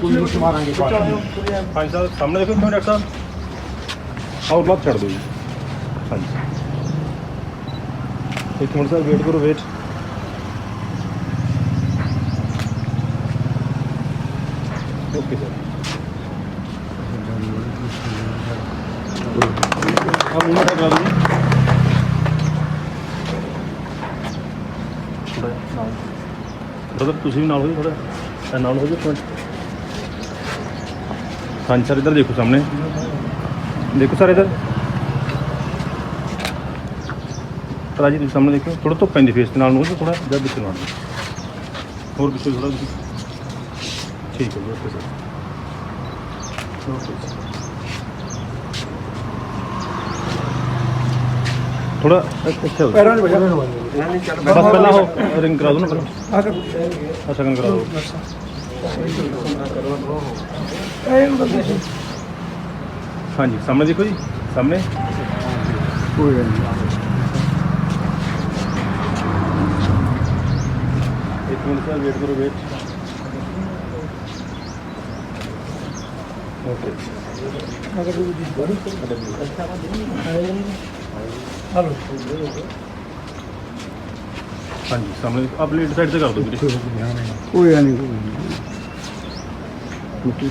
Police ਮਾਰਾਂਗੇ ਹਾਂਜੀ ਸਾਹਿਬ ਸਾਹਮਣੇ ਦੇਖੋ ਕਿਉਂ ਡਾਕਟਰ ਸਾਹਿਬ? ਆਉਟ ਬਾਤ ਛੱਡ ਦਿਓ ਜੀ। ਹਾਂਜੀ। ਇੱਕ ਮਿੰਟ ਸਰ ਵੇਟ ਕਰੋ ਵੇਟ ਓਕੇ ਸਰ ਆਪ ਮੂੰਹ ਕਰਾ ਦਿਓ ਜੀ। ਥੋੜਾ ਨਾਲ ਬ੍ਰਦਰ ਤੁਸੀਂ ਵੀ ਨਾਲ ਹੋ ਜੀ ਥੋੜਾ ਨਾਲ ਹੋ ਜੀ ਇੱਕ ਮਿੰਟ। ਹਾਂਜੀ ਸਰ ਇੱਧਰ ਦੇਖੋ ਸਾਹਮਣੇ। ਦੇਖੋ ਸਰ ਇੱਧਰ। ਰਾਜੀ ਤੁਸੀਂ ਸਾਹਮਣੇ ਦੇਖੋ ਥੋੜਾ ਧੁੱਪ ਪੈਂਦੀ ਫੇਸ ਦੇ ਨਾਲ ਨੂੰ ਥੋੜਾ ਜਿਹਾ ਵਿੱਚ ਨਾਲ ਹੋਰ ਪਿੱਛੇ ਥੋੜਾ ਠੀਕ ਹੈ ਜੀ ਓਕੇ ਸਰ। ਓਕੇ ਥੋੜਾ ਇੱਥੇ ਹੋ ਪੈਰਾਂ 'ਚ ਵਜਾ ਬਸ ਪਹਿਲਾਂ ਉਹ ਰਿੰਗ ਕਰਾ ਦਿਓ ਨਾ ਪਹਿਲਾਂ। ਆ ਕਰ ਕਰਾ ਬੰਦੇ ਹਾਂਜੀ ਸਾਹਮਣੇ ਦੇਖੋ ਜੀ ਸਾਹਮਣੇ। ਕੋਈ ਗੱਲ ਨਹੀਂ। ਇੱਕ ਮਿੰਟ ਸਰ ਵੇਟ ਕਰੋ ਵੇਟ ਓਕੇ ਅਗਰ ਤੁਸੀਂ ਜੀ ਬੜੀ ਹਲੋ ਹਾਂਜੀ ਸਾਹਮਣੇ ਆਪ ਲੇਟ ਸਾਈਡ ਤੇ ਕਰ ਦਿਓ ਵੀਰੇ। ਕੋਈ ਗੱਲ ਨਹੀਂ। ਕੋਈ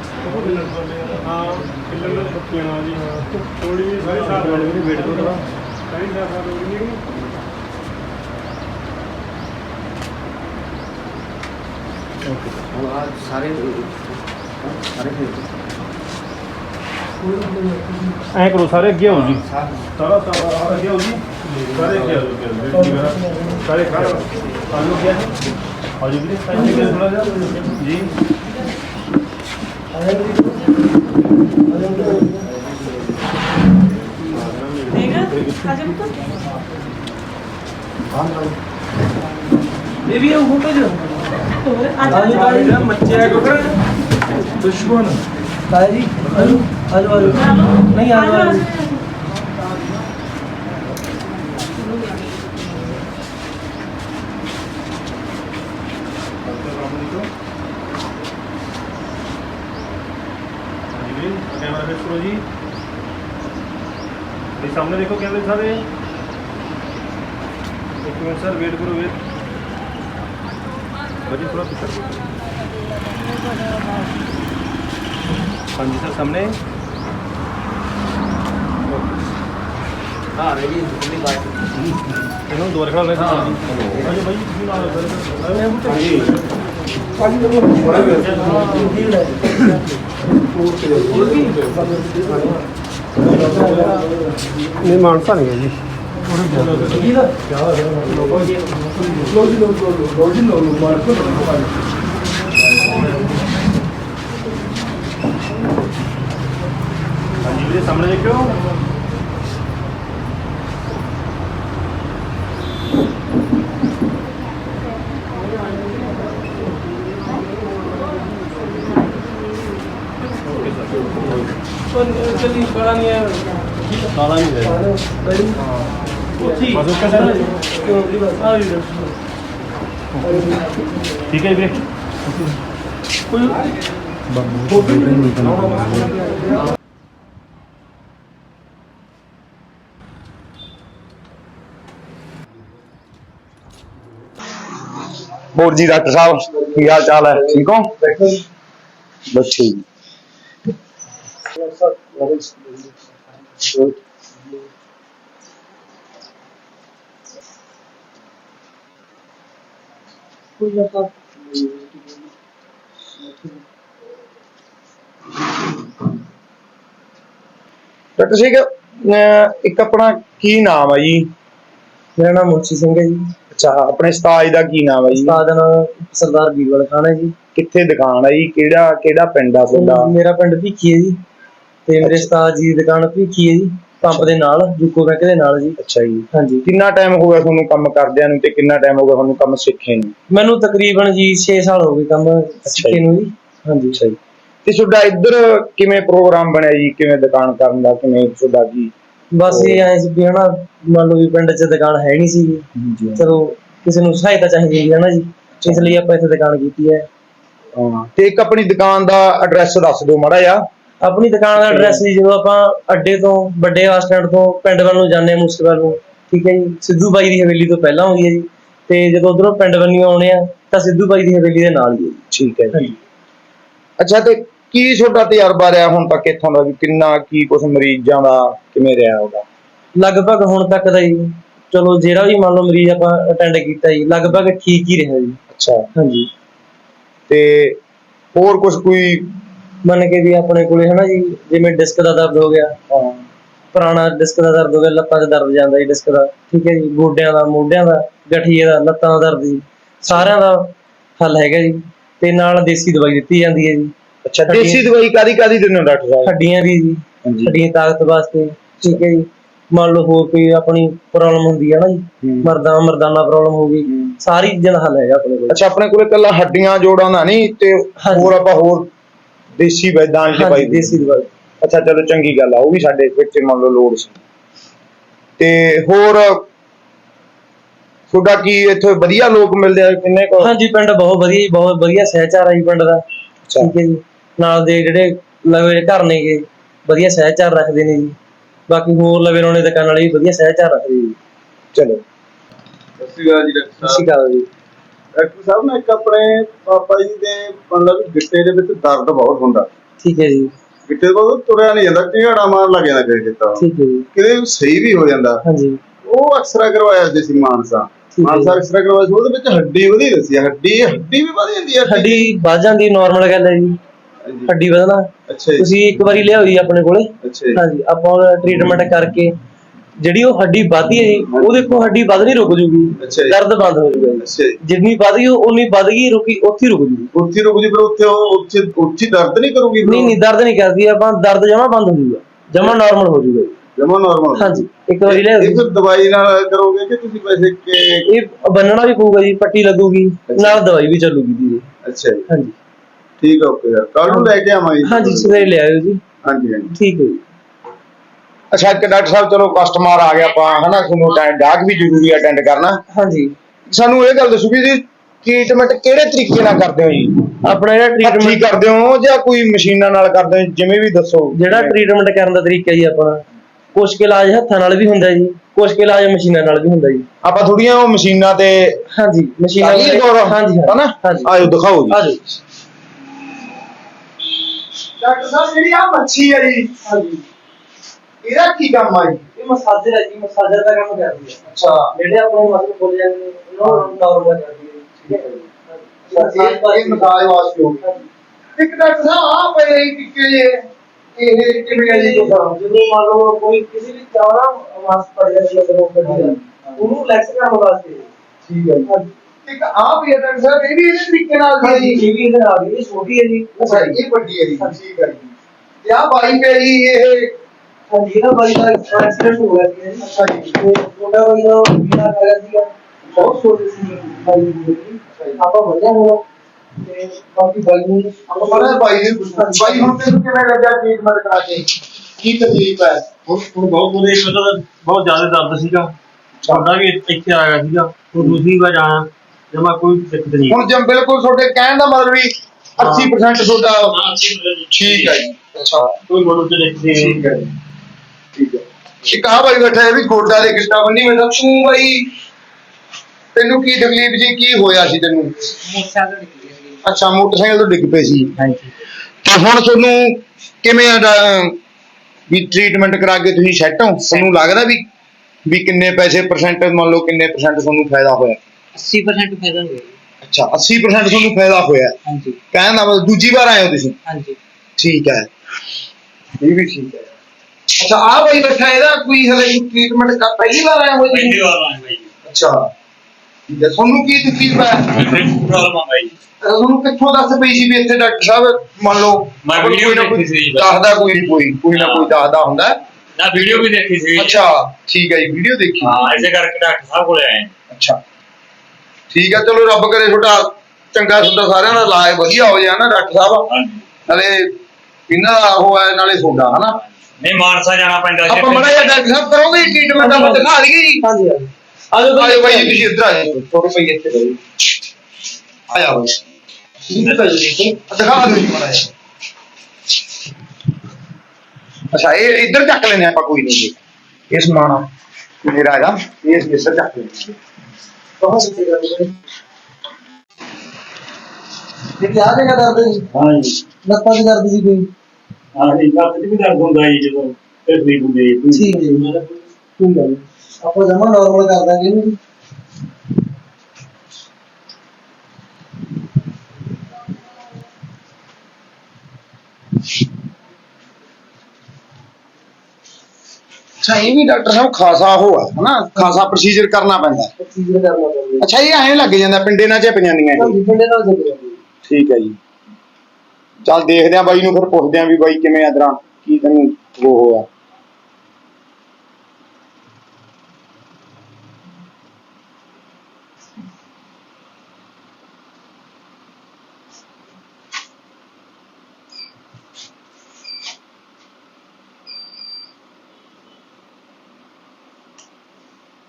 ਹਾਂ ਹਾਂ ਕੋਈ ਗੱਲ ਨਹੀਂ ਕੋਈ ਗੱਲ ਨਹੀਂ ਆ ਗਈ ਹੂੰ ਹਾਂਜੀ ਸਰ ਥੈਂਕ ਯੂ ਸਾਰੇ ਸਾਰੇ ਫਿਰ ਐ ਕਰੋ, ਸਾਰੇ ਅੱਗੇ ਆਓ ਜੀ। ਸਾਰਾ ਸਾਰਾ ਅੱਗੇ ਆਓ ਜੀ। ਸਾਰੇ ਅੱਗੇ ਆਓ ਜੀ। ਸਾਰੇ ਖੜੇ ਹੋ ਆਜੋ ਅੱਗੇ ਆਜੋ ਆਜੋ ਸਾਈਡ ਤੇ ਥੋੜਾ ਜਿਹਾ। ਜੀ। ਇਹ ਵੀ ਉਹ ਫੋਟੋ ਜੋ ਮੱਚਿਆ ਕੋਕਰ ਦੁਸ਼ਮਣ ਤਾਇਆ ਜੀ ਆਜੋ ਆਜੋ ਨਹੀਂ ਆ ਆਜੋ ਹਾਂਜੀ ਵੀਰੇ ਕੈਮਰਾ ਫੇਸ ਕਰੋ ਜੀ ਇਹ ਸਾਹਮਣੇ ਦੇਖੋ ਕੈਮਰੇ ਸਾਰੇ ਇੱਕ ਮਿੰਟ ਸਰ ਵੇਟ ਕਰੋ ਵੇਟ ਬਜੀ ਥੋੜਾ ਪਿੱਛੇ ਕਰੋ ਹਾਂਜੀ ਸਰ ਸਾਹਮਣੇ ਹਾਂ ਰਹੀ ਜੀ ਬਾਤ ਇਹਨੂੰ ਦੋ ਨਹੀਂ ਮਾਨਸਾ ਨਹੀਂ ਹੈ ਜੀ। ਹਾਂਜੀ ਵੀਰੇ ਸਾਹਮਣੇ ਦੇਖਿਓ। ਕਾਲਾ ਨਹੀਂ ਹੈ। ਠੀਕ ਹੈ ਵੀਰੇ। ਹੋਰ ਜੀ ਡਾਕਟਰ ਸਾਹਿਬ ਕੀ ਹਾਲ ਚਾਲ ਹੈ? ਠੀਕ ਹੋ? ਬਸ ਠੀਕ। ਡਾਕਟਰ ਸਿੰਘ ਅਹ ਇੱਕ ਆਪਣਾ ਕੀ ਨਾਮ ਹੈ ਜੀ? ਮੇਰਾ ਨਾਮ ਮੁੰਸ਼ੀ ਸਿੰਘ ਹੈ ਜੀ। ਅੱਛਾ ਆਪਣੇ ਉਸਤਾਦ ਦਾ ਕੀ ਨਾਮ ਹੈ ਜੀ? ਉਸਤਾਦ ਦਾ ਨਾਮ ਸਰਦਾਰ ਬੀਰਵਲ ਖਾਨ ਹੈ ਜੀ। ਕਿੱਥੇ ਦੁਕਾਨ ਹੈ ਜੀ? ਕਿਹੜਾ ਕਿਹੜਾ ਪਿੰਡ ਆ ਤੁਹਾਡਾ? ਮੇਰਾ ਪਿੰਡ ਭੀਖੀ ਹੈ ਜੀ। ਤੇ ਮੇਰੇ ਉਸਤਾਦ ਜੀ ਦੀ ਦੁਕਾਨ ਭੀਖੀ ਹੈ ਜੀ? ਪੰਪ ਦੇ ਨਾਲ ਜੂਕੋ ਬੈਂਕ ਦੇ ਨਾਲ ਜੀ। ਅੱਛਾ ਜੀ। ਹਾਂਜੀ। ਕਿੰਨਾ ਟਾਈਮ ਹੋ ਗਿਆ ਤੁਹਾਨੂੰ ਕੰਮ ਕਰਦਿਆਂ ਨੂੰ ਤੇ ਕਿੰਨਾ ਟਾਈਮ ਹੋ ਗਿਆ ਤੁਹਾਨੂੰ ਕੰਮ ਸਿੱਖੇ ਨੂੰ? ਮੈਨੂੰ ਤਕਰੀਬਨ ਜੀ 6 ਸਾਲ ਹੋ ਗਏ ਕੰਮ ਸਿੱਖੇ ਨੂੰ ਜੀ। ਹਾਂਜੀ। ਅੱਛਾ ਜੀ। ਤੇ ਤੁਹਾਡਾ ਇੱਧਰ ਕਿਵੇਂ ਪ੍ਰੋਗਰਾਮ ਬਣਿਆ ਜੀ? ਕਿਵੇਂ ਦੁਕਾਨ ਕਰਨ ਦਾ ਕਿਵੇਂ ਤੁਹਾਡਾ ਕੀ ਬਸ ਇਹ ਐਂ ਸੀ ਵੀ ਹਨਾ ਮੰਨ ਲਓ ਵੀ ਪਿੰਡ 'ਚ ਦੁਕਾਨ ਹੈ ਨਹੀਂ ਸੀ ਜੀ ਚਲੋ ਕਿਸੇ ਨੂੰ ਸਹਾਇਤਾ ਚਾਹੀਦੀ ਹੈ ਨਾ ਜੀ। ਇਸ ਲਈ ਆਪਾਂ ਇੱਥੇ ਦੁਕਾਨ ਕੀਤੀ ਹੈ। ਹਾਂ। ਤੇ ਇੱਕ ਆਪਣੀ ਦੁਕਾਨ ਦਾ ਐਡਰੈਸ ਦੱਸ ਦਿਓ ਮਾੜਾ ਜਿਹਾ। ਆਪਣੀ ਦੁਕਾਨ ਦਾ ਐਡਰੈਸ ਜੀ ਜਦੋਂ ਆਪਾਂ ਅੱਡੇ ਤੋਂ ਵੱਡੇ ਬੱਸ ਸਟੈਂਡ ਤੋਂ ਪਿੰਡ ਵੱਲ ਨੂੰ ਜਾਂਦੇ ਹਾਂ ਮੂਸੇ ਵੱਲ ਨੂੰ ਠੀਕ ਹੈ ਜੀ? ਸਿੱਧੂ ਬਾਈ ਦੀ ਹਵੇਲੀ ਤੋਂ ਪਹਿਲਾਂ ਆਉਂਦੀ ਹੈ ਜੀ। ਤੇ ਜਦੋਂ ਉਧਰੋਂ ਪਿੰਡ ਵੱਲ ਨੂੰ ਆਉਣੇ ਆ ਤਾਂ ਸਿੱਧੂ ਬਾਈ ਦੀ ਹਵੇਲੀ ਦੇ ਨਾਲ ਹੀ ਹੈ ਜੀ। ਠੀਕ ਹੈ ਜੀ। ਅੱਛਾ ਤੇ ਕੀ ਤੁਹਾਡਾ ਤਜਰਬਾ ਰਿਹਾ ਹੁਣ ਤੱਕ ਇੱਥੋਂ ਦਾ ਵੀ? ਕਿੰਨਾ ਕੀ ਕੁਝ ਮਰੀਜ਼ਾਂ ਦਾ ਕਿਵੇਂ ਰਿਹਾ ਹੋਗਾ ਲਗਭਗ ਹੁਣ ਤੱਕ ਦਾ ਜੀ ਚਲੋ ਜਿਹੜਾ ਵੀ ਮੰਨ ਲਓ ਮਰੀਜ਼ ਆਪਾਂ ਅਟੈਂਡ ਕੀਤਾ ਜੀ ਲਗਭਗ ਠੀਕ ਹੀ ਰਿਹਾ ਜੀ। ਅੱਛਾ। ਹਾਂਜੀ। ਤੇ ਹੋਰ ਕੁਝ ਕੋਈ ਮੰਨ ਕੇ ਵੀ ਆਪਣੇ ਕੋਲੇ ਹਨਾ ਜੀ ਜਿਵੇਂ ਡਿਸਕ ਦਾ ਦਰਦ ਹੋ ਗਿਆ। ਹਾਂ, ਪੁਰਾਣਾ ਡਿਸਕ ਦਾ ਦਰਦ ਹੋ ਗਿਆ ਲੱਤਾਂ 'ਚ ਦਰਦ ਜਾਂਦਾ ਜੀ ਡਿਸਕ ਦਾ। ਠੀਕ ਹੈ ਜੀ ਗੋਡਿਆਂ ਦਾ ਮੋਢਿਆਂ ਦਾ ਗਠੀਏ ਦਾ ਲੱਤਾਂ ਦਾ ਦਰਦ ਜੀ। ਸਾਰਿਆਂ ਦਾ ਹੱਲ ਹੈਗਾ ਜੀ। ਤੇ ਨਾਲ ਦੇਸੀ ਦਵਾਈ ਦਿੱਤੀ ਜਾਂਦੀ ਹੈ ਜੀ। ਅੱਛਾ ਦੇਸੀ ਦਵਾਈ ਕਾਦੀ ਕਾਦੀ ਦਿੰਦੇ ਹੋ ਡਾਕਟਰ ਸਾਹਿਬ? ਹੱਡੀਆਂ ਦੀ ਜੀ। ਹੱਡੀਆਂ ਤਾਕਤ ਵਾਸਤੇ ਠੀਕ ਹੈ ਜੀ। ਮੰਨ ਲਓ ਹੋਰ ਕੋਈ ਆਪਣੀ ਪ੍ਰੋਬਲਮ ਹੁੰਦੀ ਹੈ ਨਾ ਜੀ। ਮਰਦਾਂ ਮਰਦਾਨਾ ਪ੍ਰੋਬਲਮ ਹੋ ਗਈ। ਸਾਰੀ ਚੀਜ਼ਾਂ ਦਾ ਹੱਲ ਹੈਗਾ ਆਪਣੇ ਕੋਲ। ਅੱਛਾ ਆਪਣੇ ਕੋਲੇ ਕੱਲਾ ਹੱਡੀਆਂ ਜੋੜਾਂ ਦਾ ਨਹੀਂ ਤੇ। ਹੋਰ ਆਪਾਂ ਹੋਰ ਦੇਸੀ ਵੈਦਾਂ ਦੀ ਦਵਾਈ ਹਾਂਜੀ। ਦੇਸੀ ਦਵਾਈ ਅੱਛਾ ਚਲੋ ਚੰਗੀ ਗੱਲ ਆ ਉਹ ਵੀ ਸਾਡੇ ਵਿੱਚ ਮੰਨ ਲਓ ਲੋੜ ਸੀ। ਤੇ ਹੋਰ ਤੁਹਾਡਾ ਕੀ ਇੱਥੇ ਵਧੀਆ ਲੋਕ ਮਿਲਦੇ ਆ ਕਿੰਨੇ ਕੋ? ਹਾਂਜੀ ਪਿੰਡ ਬਹੁਤ ਵਧੀਆ ਜੀ ਬਹੁਤ ਵਧੀਆ ਸਹਿਚਾਰ ਹੈ ਜੀ ਪਿੰਡ ਦਾ। ਅੱਛਾ। ਠੀਕ ਹੈ ਜੀ। ਨਾਲ ਦੇ ਜਿਹੜੇ ਲਵੇ ਘਰ ਨੇਗੇ ਵਧੀਆ ਸਹਿਚਾਰ ਰੱਖਦੇ ਨੇ ਜੀ। ਬਾਕੀ ਹੋਰ ਲਵੇ ਰੋਣੇ ਦੁਕਾਨ ਵਾਲੇ ਵੀ ਵਧੀਆ ਸਹਿਚਾਰ ਰੱਖਦੇ ਜੀ। ਚਲੋ। ਸਤਿ ਸ਼੍ਰੀ ਅਕਾਲ ਜੀ ਡਾਕਟਰ ਸਤਿ ਸ਼੍ਰੀ ਸਾਹਿਬ ਅਕਾਲ ਜੀ। ਡਾਕਟਰ ਸਾਹਿਬ ਨੇ ਇੱਕ ਆਪਣੇ ਪਾਪਾ ਜੀ ਦੇ ਮਤਲਬ ਗਿੱਟੇ ਦੇ ਵਿੱਚ ਦਰਦ ਬਹੁਤ ਹੁੰਦਾ। ਠੀਕ ਹੈ ਜੀ। ਗਿੱਟੇ ਬਹੁਤ ਤੁਰਿਆ ਨਹੀਂ ਜਾਂਦਾ ਢਿਆੜਾ ਮਾਰ ਲੱਗ ਜਾਂਦਾ ਕਿਤੇ ਕਿਤਾ ਠੀਕ ਹੈ ਜੀ। ਕਿਤੇ ਸਹੀ ਵੀ ਹੋ ਜਾਂਦਾ। ਹਾਂਜੀ। ਉਹ ਅਕਸਰਾ ਕਰਵਾਇਆ ਸੀ ਸੀ ਮਾਨਸਾ। ਮਾਨਸਾ ਅਕਸਰਾ ਕਰਵਾਇਆ ਸੀ ਉਹਦੇ ਵਿੱਚ ਹੱਡੀ ਵਧੀ ਦੱਸੀ। ਹੱਡੀ ਹੱਡੀ ਵੀ ਵਧ ਜਾਂਦੀ ਹੈ ਹੱਡੀ। ਵੱਧ ਜਾਂਦੀ ਨਾਰਮਲ ਗੱਲ ਹੈ ਜੀ। ਹੱਡੀ ਵਧਣਾ। ਅੱਛਾ ਜੀ। ਤੁਸੀਂ ਇੱਕ ਵਾਰੀ ਲਿਆਓ ਜੀ ਆਪਣੇ ਕੋਲੇ। ਅੱਛਾ ਜੀ। ਹਾਂਜੀ ਆਪਾਂ ਉਹਦਾ ਟ੍ਰੀਟਮੈਂਟ ਕਰਕੇ ਜਿਹੜੀ ਉਹ ਹੱਡੀ ਵੱਧਦੀ ਹੈ ਜੀ ਉਹ ਦੇਖੋ ਹੱਡੀ ਵੱਧਣੀ ਰੁਕ ਜੂਗੀ ਅੱਛਾ ਜੀ। ਦਰਦ ਬੰਦ ਹੋ ਜੂਗਾ ਜੀ। ਅੱਛਾ ਜੀ। ਜਿੰਨੀ ਵੱਧ ਗਈ ਉਨੀ ਵੱਧ ਗਈ ਰੁਕੀ ਉੱਥੇ ਹੀ ਰੁਕ ਜੂਗੀ। ਉੱਥੇ ਰੁਕ ਜੀ ਫਿਰ ਉੱਥੇ ਉਹ ਉੱਥੇ ਉੱਥੇ ਦਰਦ ਨਹੀਂ ਕਰੂਗੀ ਨਹੀਂ ਨਹੀਂ ਦਰਦ ਨਹੀਂ ਕਰਦੀ ਆਪਾਂ ਦਰਦ ਜਮਾ ਬੰਦ ਹੋ ਜੂਗਾ ਜਮਾ ਨਾਰਮਲ ਹੋ ਜੂਗਾ ਜੀ। ਜਮਾ ਨਾਰਮਲ ਹਾਂਜੀ ਇੱਕ ਵਾਰੀ ਲਿਆਓ ਇਹ। ਫਿਰ ਦਵਾਈ ਨਾਲ ਕਰੋਗੇ ਕਿ ਤੁਸੀਂ ਪੈਸੇ ਕੇ ਇਹ ਬੰਨਣਾ ਵੀ ਪਊਗਾ ਜੀ ਪੱਟੀ ਲੱਗੂਗੀ ਨਾਲ ਦਵਾਈ ਵੀ ਚੱਲੂਗੀ ਜੀ। ਅੱਛਾ ਜੀ। ਹਾਂਜੀ। ਠੀਕ ਆ ਓਕੇ ਯਾਰ। ਕੱਲ ਨੂੰ ਲੈ ਕੇ ਆਵਾਂਗੇ ਹਾਂਜੀ ਸਵੇਰੇ ਲਿਆਇਓ ਜੀ। ਹਾਂਜੀ ਹਾਂਜੀ। ਠੀਕ ਹੈ ਜੀ। ਅੱਛਾ ਇੱਕ ਡਾਕਟਰ ਸਾਹਿਬ ਚਲੋ ਕਸਟਮਰ ਆ ਗਿਆ ਆਪਾਂ ਹਨਾ ਤੁਹਾਨੂੰ ਟਾਈਮ ਡਾਕ ਵੀ ਜ਼ਰੂਰੀ ਅਟੈਂਡ ਕਰਨਾ। ਹਾਂਜੀ। ਸਾਨੂੰ ਇਹ ਗੱਲ ਦੱਸੋ ਵੀ ਜੀ ਟ੍ਰੀਟਮੈਂਟ ਕਿਹੜੇ ਤਰੀਕੇ ਨਾਲ ਕਰਦੇ ਹੋ ਜੀ? ਆਪਣਾ ਜਿਹੜਾ ਹੱਥੀ ਟ੍ਰੀਟਮੈਂਟ ਕਰਦੇ ਹੋ ਜਾਂ ਕੋਈ ਮਸ਼ੀਨਾਂ ਨਾਲ ਕਰਦੇ ਹੋ? ਜਿਵੇਂ ਵੀ ਦੱਸੋ। ਜਿਹੜਾ ਟ੍ਰੀਟਮੈਂਟ ਕਰਨ ਦਾ ਤਰੀਕਾ ਜੀ ਆਪਣਾ ਕੁਛ ਕੁ ਇਲਾਜ ਹੱਥਾਂ ਨਾਲ ਵੀ ਹੁੰਦਾ ਜੀ ਕੁਛ ਕੁ ਇਲਾਜ ਮਸ਼ੀਨਾਂ ਨਾਲ ਵੀ ਹੁੰਦਾ ਜੀ। ਆਪਾਂ ਥੋੜੀਆਂ ਉਹ ਮਸ਼ੀਨਾਂ ਤੇ ਹਾਂਜੀ ਮਸ਼ੀਨਾਂ ਕਰੀਏ ਗੌਰ ਹਾਂਜੀ ਹਨਾ? ਹਾਂਜੀ। ਆਜੋ ਦਿਖਾਓ ਜੀ। ਆਜੋ। ਡਾਕਟਰ ਸਾਹਿਬ ਜਿਹੜੀ ਆ ਮੱਛੀ ਹੈ ਜੀ ਹਾਂਜੀ। ਇਹਦਾ ਕੀ ਕੰਮ ਆ ਜੀ ਇਹ ਮਸਾਜਰ ਹੈ ਜੀ ਮਸਾਜਰ ਦਾ ਕੰਮ ਕਰਦੀ ਹੈ ਅੱਛਾ ਜਿਹੜੇ ਆਪਣੇ ਮਸਲ ਬੋਲ ਜਾਂਦੇ ਨੇ ਉਹਨਾਂ ਨੂੰ ਨਾਰਮਲ ਕਰਦੀ ਹੈ ਠੀਕ ਹੈ ਇਹ ਇਹ ਮਸਾਜ ਵਾਸਤੇ ਹੋ ਗਿਆ ਇੱਕ ਡਾਕਟਰ ਸਾਹਿਬ ਆ ਪਏ ਇਹ ਟਿੱਕੇ ਜੇ ਇਹ ਕਿਵੇਂ ਆ ਜੀ ਜਦੋਂ ਮੰਨ ਲਓ ਕੋਈ ਕਿਸੇ ਵੀ ਚਾਹਣਾ ਮਾਸ ਪੜ ਜਾਂਦੀ ਹੈ ਜਦੋਂ ਕੱਢੀ ਜਾਂਦੀ ਹੈ, ਉਹਨੂੰ ਲੈਕਸ ਕਰਨ ਵਾਸਤੇ ਠੀਕ ਹੈ ਜੀ ਇੱਕ ਆ ਵੀ ਹੈ ਡਾਕਟਰ ਸਾਹਿਬ ਇਹ ਵੀ ਇਹਦੇ ਤਰੀਕੇ ਨਾਲ ਦੀ ਹੈ ਹਾਂਜੀ ਜੀ ਇਹ ਵੀ ਇਹਦੇ ਨਾਲ ਇਹ ਛੋਟੀ ਹੈ ਜੀ ਅੱਛਾ ਇਹ ਵੱਡੀ ਹੈ ਜੀ ਠੀਕ ਹੈ ਜੀ ਤੇ ਆ ਬਾਈ ਪੈ ਜੀ ਇਹ ਇਹਦਾ ਬਾਈ ਦਾ ਐਕਸੀਡੈਂਟ ਹੋ ਗਿਆ ਸੀ। ਅੱਛਾ ਜੀ ਤੇ ਛੋਟਾ ਬਾਈ ਦਾ ਬੀਮਾ ਕਰ ਸੀਗਾ। ਬਹੁਤ ਛੋਟੀ ਸੀ ਬਾਈ ਦੀ। ਆਪਾਂ ਵਧੀਆ ਹੁਣ ਤੇ ਬਾਕੀ ਬਾਈ ਨੂੰ ਅਮਰ ਬਾਈ ਦੇ ਬਾਈ ਹੁਣ ਤੈਨੂੰ ਕਿਵੇਂ ਲੱਗਿਆ ਟ੍ਰੀਟਮੈਂਟ ਕਰਾ ਕੇ? ਕੀ ਤਕਲੀਫ ਹੈ? ਹੁਣ ਹੁਣ ਬਹੁਤ ਬੁਰੇ ਪਹਿਲਾਂ ਤਾਂ ਬਹੁਤ ਜ਼ਿਆਦਾ ਦਰਦ ਸੀਗਾ। ਸਾਡਾ ਵੀ ਇੱਥੇ ਆ ਗਿਆ ਸੀਗਾ। ਹੁਣ ਦੂਸਰੀ ਵਾਰ ਆਇਆ ਜਮਾ ਕੋਈ ਦਿੱਕਤ ਨਹੀਂ। ਹੁਣ ਜਮ ਬਿਲਕੁਲ ਤੁਹਾਡੇ ਕਹਿਣ ਦਾ ਮਤਲਬ ਵੀ 80% ਤੁਹਾਡਾ ਠੀਕ ਹੈ ਜੀ। ਅੱਛਾ। ਕੋਈ ਮਨੋਂ ਤੇ ਨਹੀਂ ਠੀਕ ਹੈ ਠੀਕ ਹੈ। ਬੈਠਾ ਹੈ ਵੀ ਗੋਡਾ ਦੇ ਗਿੱਟਾ ਬੰਨੀ ਮੈਂ ਤੂੰ ਬਾਈ। ਤੈਨੂੰ ਕੀ ਤਕਲੀਫ ਜੀ ਕੀ ਹੋਇਆ ਸੀ ਤੈਨੂੰ? ਅੱਛਾ ਮੋਟਰਸਾਈਕਲ ਤੋਂ ਡਿੱਗ ਪਏ ਸੀ। ਹਾਂਜੀ। ਤੇ ਹੁਣ ਤੁਹਾਨੂੰ ਕਿਵੇਂ ਆ ਵੀ ਟ੍ਰੀਟਮੈਂਟ ਕਰਾ ਕੇ ਤੁਸੀਂ ਸੈੱਟ ਹੋ? ਤੁਹਾਨੂੰ ਲੱਗਦਾ ਵੀ ਵੀ ਕਿੰਨੇ ਪੈਸੇ ਪਰਸੈਂਟ ਮੰਨ ਲਓ ਕਿੰਨੇ ਪਰਸੈਂਟ ਤੁਹਾਨੂੰ ਫਾਇਦਾ ਹੋਇਆ? 80% ਫਾਇਦਾ ਹੋਇਆ ਜੀ। ਅੱਛਾ 80% ਤੁਹਾਨੂੰ ਫਾਇਦਾ ਹੋਇਆ। ਹਾਂਜੀ। ਕਹਿਣ ਦਾ ਮਤਲਬ ਦੂਜੀ ਵਾਰ ਆਏ ਹੋ ਤੁਸੀਂ? ਹਾਂਜੀ। ਠੀਕ ਹੈ। ਇਹ ਵੀ ਠੀਕ ਹੈ। ਅੱਛਾ ਆ ਬਾਈ ਬੈਠਾ ਇਹਦਾ ਕੋਈ ਹਲੇ ਟ੍ਰੀਟਮੈਂਟ ਕਰ ਪਹਿਲੀ ਵਾਰ ਆਇਆ ਹੋ ਜੀ? ਪਹਿਲੀ ਵਾਰ ਆਇਆ ਬਾਈ। ਅੱਛਾ। ਠੀਕ ਹੈ ਤੁਹਾਨੂੰ ਕੀ ਤਕਲੀਫ ਹੈ ਪ੍ਰੋਬਲਮ ਆ ਬਾਈ। ਤੁਹਾਨੂੰ ਕਿੱਥੋਂ ਦੱਸ ਪਈ ਸੀ ਵੀ ਇੱਥੇ ਡਾਕਟਰ ਸਾਹਿਬ ਮੰਨ ਲਓ ਮੈਂ ਕੋਈ ਵੀਡੀਓ ਨਾ ਕੋਈ ਦੇਖੀ ਸੀ। ਦੱਸਦਾ ਕੋਈ ਨਹੀਂ ਕੋਈ ਕੋਈ ਨਾ ਕੋਈ ਦੱਸਦਾ ਹੁੰਦਾ। ਹੈ। ਨਾ ਵੀਡੀਓ ਵੀ ਦੇਖੀ ਸੀ। ਅੱਛਾ ਠੀਕ ਹੈ ਜੀ ਵੀਡੀਓ ਦੇਖੀ। ਹਾਂ ਐਸੇ ਕਰਕੇ ਡਾਕਟਰ ਸਾਹਿਬ ਕੋਲੇ ਆਏ। ਅੱਛਾ। ਠੀਕ ਹੈ ਚਲੋ ਰੱਬ ਕਰੇ ਤੁਹਾਡਾ ਚੰਗਾ ਤੁਹਾਡਾ ਸਾਰਿਆਂ ਦਾ ਇਲਾਜ ਵਧੀਆ ਹੋ ਨਾ ਡਾਕਟਰ ਸਾਹਿਬ? ਹਾਂਜੀ। ਨਾਲੇ ਇਹਨਾਂ ਦਾ ਉਹ ਹੈ ਨਾਲੇ ਤੁਹਾਡਾ ਹਨਾ? ਨਹੀਂ ਮਾਨਸਾ ਜਾਣਾ ਪੈਂਦਾ ਸੀ ਆਪਾਂ ਮੜਾ ਜਿਹਾ ਡਾਕਟਰ ਸਾਹਿਬ ਕਰੋਗੇ ਟ੍ਰੀਟਮੈਂਟ ਆਪਾਂ ਦਿਖਾ ਦਈਏ ਜੀ ਹਾਂਜੀ ਹਾਂਜੀ ਆਜੋ ਆਜੋ ਭਾਈ ਜੀ ਤੁਸੀਂ ਇੱਧਰ ਆ ਜਾਓ ਥੋੜੇ ਪਈ ਇੱਥੇ ਬੈਠੋ ਆ ਜਾ ਬਈ ਇੱਧਰ ਆ ਜਾਓ ਜੀ। ਦਿਖਾ ਦਿਓ ਜੀ ਮੜਾ ਜਿਹਾ ਅੱਛਾ ਇਹ ਇੱਧਰ ਚੱਕ ਲੈਨੇ ਆਪਾਂ ਕੋਈ ਨਹੀਂ ਜੀ ਇਹ ਸਮਾਨ ਮੇਰਾ ਹੈਗਾ ਇਹ ਇਸ ਚੱਕ ਲੈਨੇ ਕਹਾਂ ਸੇ ਕਰ ਦੇ ਇਹ ਕਿਆ ਜਗ੍ਹਾ ਦਰਦ ਜੀ ਹਾਂਜੀ ਲੱਤਾਂ ਦੀ ਦਰਦ ਜੀ ਕੋਈ ਹਾਂ ਇਹ ਲੱਤ 'ਚ ਵੀ ਦਰਦ ਹੁੰਦਾ ਜੀ ਜਦੋਂ ਤਕਲੀਫ ਹੁੰਦੀ ਹੈ। ਠੀਕ ਹੈ ਜੀ। ਕੋਈ ਗੱਲ ਨੀ। ਆਪਾਂ ਜਮਾ ਨਾਰਮਲ ਕਰ ਦਾਂਗੇ ਇਹਨੂੰ ਜੀ। ਅੱਛਾ ਇਹ ਵੀ ਡਾਕਟਰ ਸਾਹਿਬ ਖਾਸਾ ਉਹ ਹੈ ਹਨਾ? ਖਾਸਾ ਪ੍ਰੋਸੀਜਰ ਕਰਨਾ ਪੈਂਦਾ। ਹੈ। ਪ੍ਰੋਸੀਜਰ ਕਰਨਾ ਪੈਂਦਾ। ਅੱਛਾ ਇਹ ਐਂ ਲੱਗ ਜਾਂਦਾ ਪਿੰਡੇ ਨਾਲ ਚ ਜਾਂਦੀਆਂ। ਇਹ ਨਾਲ ਚੱਲ ਠੀਕ ਹੈ ਜੀ। ਚੱਲ ਦੇਖਦੇ ਆ ਬਾਈ ਨੂੰ ਫਿਰ ਪੁੱਛਦੇ ਆ ਵੀ ਬਾਈ ਕਿਵੇਂ ਆ ਤੇਰਾ ਕੀ ਤੈਨੂੰ ਉਹ ਹੋਇਆ।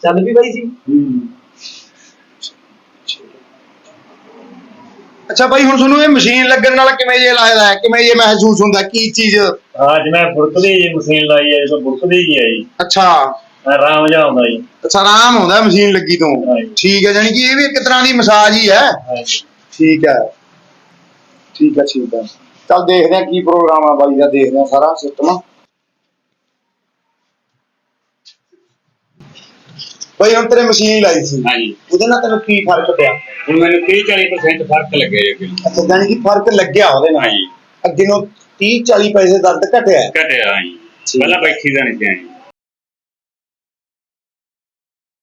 ਚੱਲ ਵੀ ਬਾਈ ਜੀ। ਅੱਛਾ ਬਾਈ ਹੁਣ ਤੁਹਾਨੂੰ ਇਹ ਮਸ਼ੀਨ ਲੱਗਣ ਨਾਲ ਕਿਵੇਂ ਜੇ ਲੱਗਦਾ ਹੈ ਕਿਵੇਂ ਜੇ ਮਹਿਸੂਸ ਹੁੰਦਾ? ਕੀ ਚੀਜ਼? ਅੱਜ ਮੈਂ ਫੁਰਕਦੀ ਜੀ ਮਸ਼ੀਨ ਲਾਈ ਹੈ ਜਦੋਂ ਫੁਰਕਦੀ ਜੀ ਆਈ। ਅੱਛਾ। ਆਰਾਮ ਜਿਹਾ ਆਉਂਦਾ ਜੀ। ਅੱਛਾ ਆਰਾਮ ਆਉਂਦਾ ਮਸ਼ੀਨ ਲੱਗੀ ਤੋਂ। ਠੀਕ ਹੈ ਜਾਨੀ ਕਿ ਇਹ ਵੀ ਇੱਕ ਤਰ੍ਹਾਂ ਦੀ ਮਸਾਜ ਹੀ ਹੈ। ਠੀਕ ਹੈ। ਠੀਕ ਹੈ ਠੀਕ ਹੈ। ਚੱਲ ਦੇਖਦੇ ਆ ਕੀ ਪ੍ਰੋਗਰਾਮ ਆ ਬਾਈ ਦਾ ਦੇਖਦੇ ਆ ਸਾਰਾ ਸਿਸਟਮ ਬਾਈ ਹੁਣ ਤੇਰੇ ਮਸ਼ੀਨ ਲਾਈ ਸੀ। ਹਾਂਜੀ। ਉਹਦੇ ਨਾਲ ਤੈਨੂੰ ਕੀ ਫ਼ਰਕ ਪਿਆ? ਹੁਣ ਮੈਨੂੰ 30 40% ਫ਼ਰਕ ਲੱਗਿਆ ਜੀ ਅੱਛਾ ਜਾਨੀ ਕਿ ਫ਼ਰਕ ਲੱਗਿਆ ਉਹਦੇ ਨਾਲ? ਹਾਂਜੀ। ਅੱਗੇ ਨੂੰ 30 40 ਪੈਸੇ ਦਰਦ ਘਟਿਆ। ਘਟਿਆ ਜੀ ਪਹਿਲਾਂ ਬੈਠੀ ਨਹੀਂ ਸੀ ਜੀ